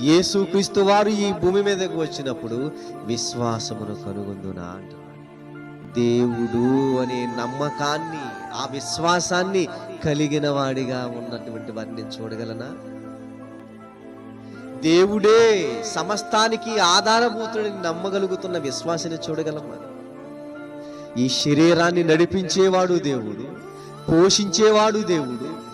యేసుక్రీస్తు వారు ఈ భూమి మీదకు వచ్చినప్పుడు విశ్వాసమును కనుగొందునా అంటున్నాడు. దేవుడు అనే నమ్మకాన్ని ఆ విశ్వాసాన్ని కలిగిన వాడిగా ఉన్నటువంటి వారిని చూడగలనా? దేవుడే సమస్తానికి ఆధారభూతుడిని నమ్మగలుగుతున్న విశ్వాసాన్ని చూడగలమా ఈ శరీరాన్ని నడిపించేవాడు దేవుడు పోషించేవాడు దేవుడు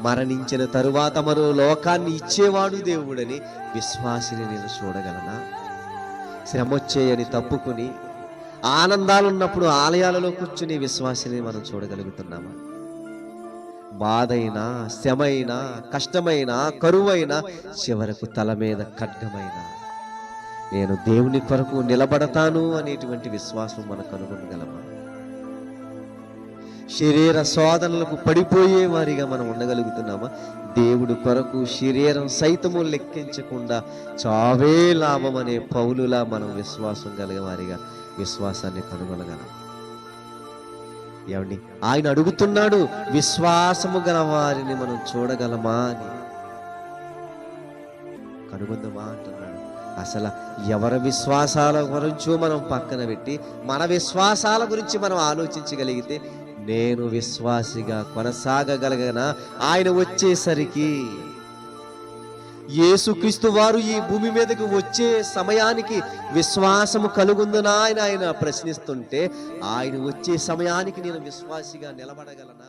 మరణించిన తరువాత మరో లోకాన్ని ఇచ్చేవాడు దేవుడని విశ్వాసిని నేను చూడగలనా? శ్రమొచ్చేయని తప్పుకుని ఆనందాలున్నప్పుడు ఆలయాలలో కూర్చుని విశ్వాసిని మనం చూడగలుగుతున్నామా? బాధైనా శ్రమైనా కష్టమైనా కరువైనా చివరకు తల మీద ఖడ్గమైనా నేను దేవుని కొరకు నిలబడతాను అనేటువంటి విశ్వాసం మనకు కనుగొనగలమా శరీర శోధనలకు పడిపోయే వారిగా మనం ఉండగలుగుతున్నామా? దేవుడు కొరకు శరీరం సైతము లెక్కించకుండా చావే లాభం అనే పౌలులా మనం విశ్వాసం కలిగే వారిగా విశ్వాసాన్ని కనుగొనగలం. ఏమండి? ఆయన అడుగుతున్నాడు విశ్వాసము గల వారిని మనం చూడగలమా? అని. కనుగొందమా అంటున్నాడు. అసలు ఎవరి విశ్వాసాల గురించో మనం పక్కన పెట్టి మన విశ్వాసాల గురించి మనం ఆలోచించగలిగితే నేను విశ్వాసిగా కొనసాగగలగన ఆయన వచ్చేసరికి యేసుక్రీస్తు వారు ఈ భూమి మీదకి వచ్చే సమయానికి విశ్వాసము కలుగుందనా ఆయన ఆయన ప్రశ్నిస్తుంటే ఆయన వచ్చే సమయానికి నేను విశ్వాసిగా నిలబడగలనా?